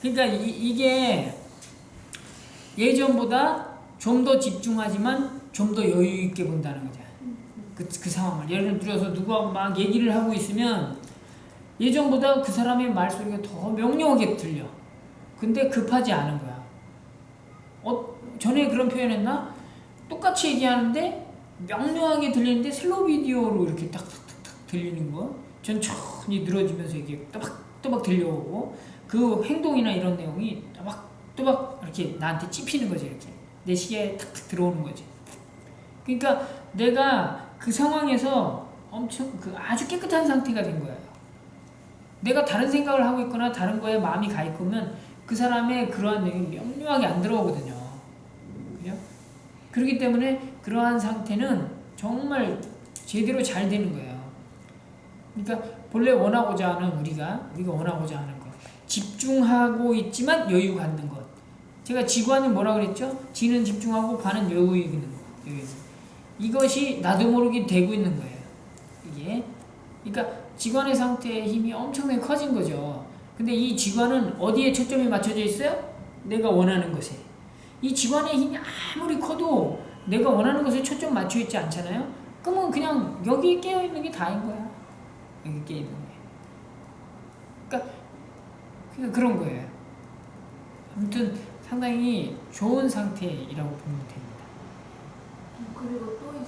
그러니까 이, 게 예전보다 좀 더 집중하지만 좀 더 여유 있게 본다는 거죠. 그, 그 상황을 예를 들어서 누구하고 막 얘기를 하고 있으면 예전보다 그 사람의 말소리가 더 명료하게 들려. 근데 급하지 않은 거야. 어, 전에 그런 표현했나? 똑같이 얘기하는데 명료하게 들리는데 슬로우 비디오로 이렇게 딱딱딱딱 들리는 거. 천천히 늘어지면서 이게 또박또박 들려오고 그 행동이나 이런 내용이 또박또박 이렇게 나한테 찝히는 거지 이렇게 내 시야에 탁탁 들어오는 거지. 그러니까 내가 그 상황에서 엄청 그 아주 깨끗한 상태가 된 거예요. 내가 다른 생각을 하고 있거나 다른 거에 마음이 가 있으면 그 사람의 그러한 내용이 명료하게 안 들어오거든요. 그죠? 그렇기 때문에 그러한 상태는 정말 제대로 잘 되는 거예요. 그러니까 본래 원하고자 하는 우리가 우리가 원하고자 하는 것. 집중하고 있지만 여유 갖는 것. 제가 지관은 뭐라 그랬죠? 지는 집중하고 관은 여유 있는 것. 여기서. 이것이 나도 모르게 되고 있는 거예요. 이게. 그러니까 지관의 상태의 힘이 엄청나게 커진 거죠. 근데 이 지관은 어디에 초점이 맞춰져 있어요? 내가 원하는 것에. 이 지관의 힘이 아무리 커도 내가 원하는 것에 초점 맞춰 있지 않잖아요? 그러면 그냥 여기 깨어 있는 게 다인 거야 여기 깨어 있는 게 그러니까 그러니까 그런 거예요. 아무튼 상당히 좋은 상태라고 보면 됩니다. 그리고 또.